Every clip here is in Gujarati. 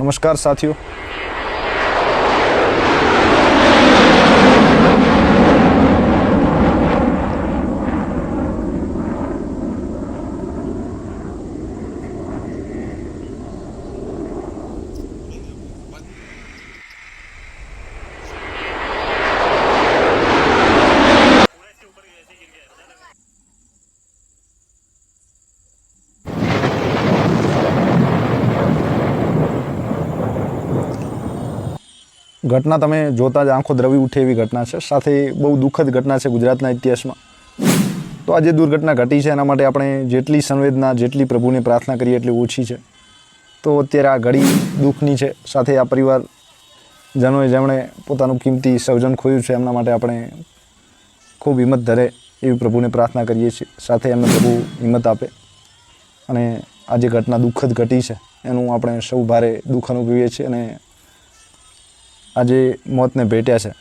નમસ્કાર સાથીઓ. ઘટના તમે જોતા જ આંખો દ્રવી ઉઠે એવી ઘટના છે. સાથે બહુ દુઃખદ ઘટના છે ગુજરાતના ઇતિહાસમાં. તો આ જે દુર્ઘટના ઘટી છે એના માટે આપણે જેટલી સંવેદના, જેટલી પ્રભુને પ્રાર્થના કરીએ એટલી ઓછી છે. તો અત્યારે આ ઘડી દુઃખની છે. સાથે આ પરિવાર જનોએ જેમણે પોતાનું કિંમતી સર્જન ખોયું છે, એમના માટે આપણે ખૂબ હિંમત ધરે એવી પ્રભુને પ્રાર્થના કરીએ છીએ. સાથે એમને પ્રભુ હિંમત આપે. અને આ જે ઘટના દુઃખદ ઘટી છે, એનું આપણે સૌ ભારે દુઃખ અનુભવીએ છીએ અને આજે મોતને ભેટ્યા છે.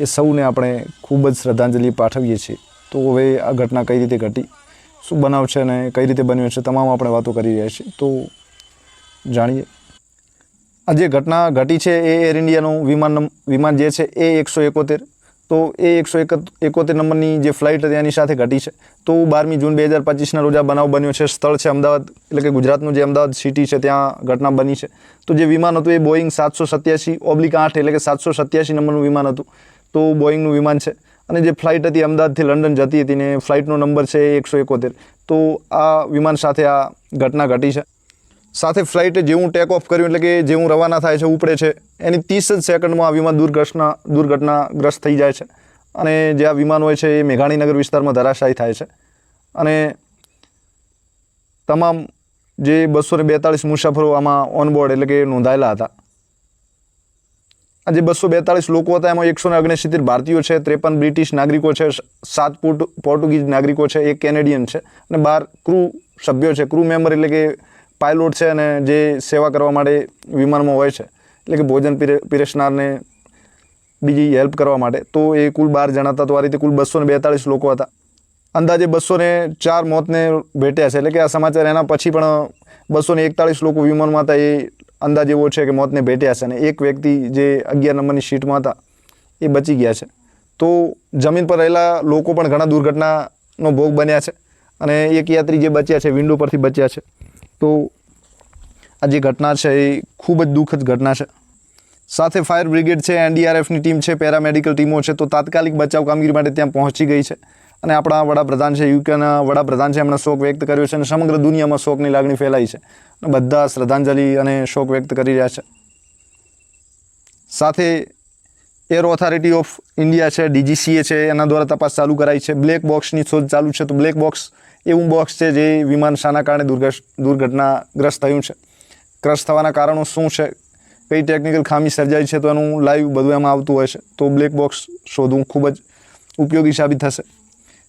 એ સૌને આપણે ખૂબ જ શ્રદ્ધાંજલિ પાઠવીએ છીએ. તો હવે આ ઘટના કઈ રીતે ઘટી? શું બનાવ છે અને કઈ રીતે બન્યો છે? તમામ આપણે વાતો કરી રહ્યા છીએ. તો જાણીએ. આ જે ઘટના ઘટી છે એ એર ઇન્ડિયાનું વિમાન વિમાન જે છે એ એકસો એકોતેર તો એ એકસો એકોતેર નંબરની જે ફ્લાઇટ હતી એની સાથે ઘટી છે. તો બારમી જૂન બે હજાર પચીસના રોજ આ બનાવ બન્યો છે. સ્થળ છે અમદાવાદ, એટલે કે ગુજરાતનું જે અમદાવાદ સિટી છે, ત્યાં ઘટના બની છે. તો જે વિમાન હતું એ બોઈંગ સાતસો સત્યાસી ઓબ્લિક આઠ, એટલે કે સાતસો સત્યાસી નંબરનું વિમાન હતું. તો બોઈંગનું વિમાન છે. અને જે ફ્લાઇટ હતી અમદાવાદથી લંડન જતી હતી ને ફ્લાઇટનો નંબર છે એકસો એકોતેર. તો આ વિમાન સાથે આ ઘટના ઘટી છે. સાથે ફ્લાઇટ જેવું ટેક ઓફ કર્યું એટલે કે જેવું રવાના થાય છે, ઉપડે છે, એની ત્રીસ જ સેકન્ડમાં આ વિમાન દુર્ઘટના, દુર્ઘટનાગ્રસ્ત થઈ જાય છે. અને જે આ વિમાન હોય છે એ મેઘાણીનગર વિસ્તારમાં ધરાશાયી થાય છે. અને તમામ જે બસો ને બેતાળીસ મુસાફરો આમાં ઓનબોર્ડ એટલે કે નોંધાયેલા હતા. આ જે બસો બેતાળીસ લોકો હતા, એમાં એકસો ને ઓગણસિત્તેર ભારતીયો છે, ત્રેપન બ્રિટિશ નાગરિકો છે, સાત પોર્ટ, પોર્ટુગીઝ નાગરિકો છે, એક કેનેડિયન છે અને બાર ક્રૂ સભ્યો છે. ક્રૂ મેમ્બર એટલે કે પાયલોટ છે અને જે સેવા કરવા માટે વિમાનમાં હોય છે, એટલે કે ભોજન પીરે, પીરસનારને બીજી હેલ્પ કરવા માટે, તો એ કુલ બાર જણા હતા, તો આ રીતે કુલ બસો બેતાળીસ લોકો હતા. અંદાજે બસો ચાર મોતને ભેટ્યા છે, એટલે કે આ સમાચાર એના પછી પણ બસો એકતાળીસ લોકો વિમાનમાં હતા, એ અંદાજ એવો છે કે મોતને ભેટ્યા છે અને એક વ્યક્તિ જે અગિયાર નંબરની સીટમાં હતા, એ બચી ગયા છે. તો જમીન પર રહેલા લોકો પણ ઘણા દુર્ઘટનાનો ભોગ બન્યા છે અને એક યાત્રી જે બચ્યા છે વિન્ડો પરથી બચ્યા છે. તો આ જે ઘટના છે એ ખૂબ જ દુઃખદ ઘટના છે. સાથે ફાયર બ્રિગેડ છે એનડીઆરએફની ટીમ છે, પેરામેડિકલ ટીમો છે, તો તાત્કાલિક બચાવ કામગીરી માટે ત્યાં પહોંચી ગઈ છે. અને આપણા વડાપ્રધાન છે, યુકેના વડાપ્રધાન છે, એમણે શોક વ્યક્ત કર્યો છે અને સમગ્ર દુનિયામાં શોકની લાગણી ફેલાઈ છે. અને બધા શ્રદ્ધાંજલિ અને શોક વ્યક્ત કરી રહ્યા છે. સાથે એર ઓથોરિટી ઓફ ઇન્ડિયા છે ડીજીસીએ છે, એના દ્વારા તપાસ ચાલુ કરાઈ છે. બ્લેક બોક્સની શોધ ચાલુ છે, તો બ્લેક બોક્સ એવું બોક્સ છે જે વિમાન શાના કારણે દુર્ઘટ દુર્ઘટનાગ્રસ્ત થયું છે. ક્રશ થવાના કારણો શું છે? કઈ ટેકનિકલ ખામી સર્જાઈ છે તો એનું લાઈવ બધું એમાં આવતું હોય છે. તો બ્લેક બોક્સ શોધવું ખૂબ જ ઉપયોગી સાબિત થશે.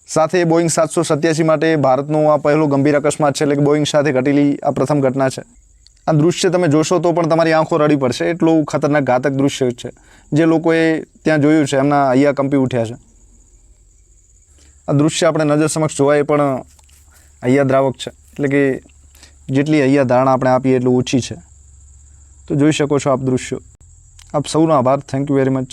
સાથે બોઈંગ સાતસો સત્યાસી માટે ભારતનો આ પહેલો ગંભીર અકસ્માત છે, એટલે કે બોઈંગ સાથે ઘટેલી આ પ્રથમ ઘટના છે. આ દૃશ્ય તમે જોશો તો પણ તમારી આંખો રડી પડશે. એટલું ખતરનાક ઘાતક દૃશ્ય છે. જે લોકોએ ત્યાં જોયું છે, એમના અહીંયા કંપી ઉઠ્યા છે. આ દૃશ્ય આપણે નજર સમક્ષ જોવાય પણ અહીંયા દ્રાવક છે. એટલે કે જેટલી અહીંયા ધારણા આપણે આપીએ એટલું ઓછી છે. તો જોઈ શકો છો આપ દૃશ્યો. આપ સૌનો આભાર. Thank you very much